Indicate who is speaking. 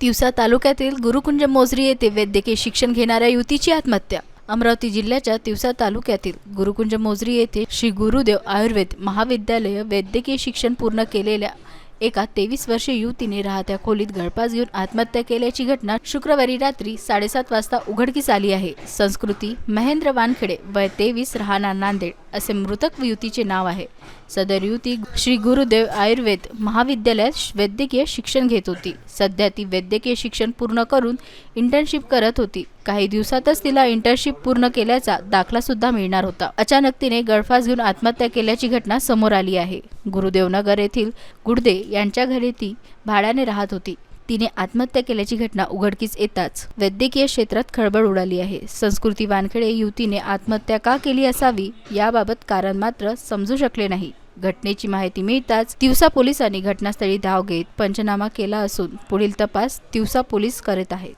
Speaker 1: तिवसा तालुक्यातील गुरुकुंज मोजरी येथे वैद्यकीय शिक्षण घेणाऱ्या युतीची आत्महत्या. अमरावती जिल्ह्याच्या तिवसा तालुक्यातील गुरुकुंज मोजरी येथे श्री गुरुदेव आयुर्वेद महाविद्यालय वैद्यकीय शिक्षण पूर्ण केलेल्या एका तेवीस वर्षीय युवतीने राहत्या खोलीत गळपास घेऊन आत्महत्या केल्याची घटना शुक्रवारी रात्री साडेसात वाजता उघडकीस आली आहे. संस्कृती महेंद्र वानखेडे वय तेवीस राहणार नांदेड. असे मृतक युतीचे नाव आहे. सदर युती श्री गुरुदेव आयुर्वेद महाविद्यालयात वैद्यकीय शिक्षण घेत होती. सध्या ती वैद्यकीय शिक्षण पूर्ण करून इंटर्नशिप करत होती. काही दिवसातच तिला इंटर्नशिप पूर्ण केल्याचा दाखला सुद्धा मिळणार होता. अचानक तिने गळफास घेऊन आत्महत्या केल्याची घटना समोर आली आहे. गुरुदेवनगर येथील गुडदे यांच्या घरी ती भाड्याने राहत होती. तिने आत्महत्या केल्याची घटना उघडकीस येताच वैद्यकीय क्षेत्रात खळबळ उडाली आहे. संस्कृती वानखेडे युवतीने आत्महत्या का केली असावी याबाबत कारण मात्र समजू शकले नाही. घटनेची माहिती मिळताच तिवसा पोलिसांनी घटनास्थळी धाव घेत पंचनामा केला असून पुढील तपास तिवसा पोलीस करत आहेत.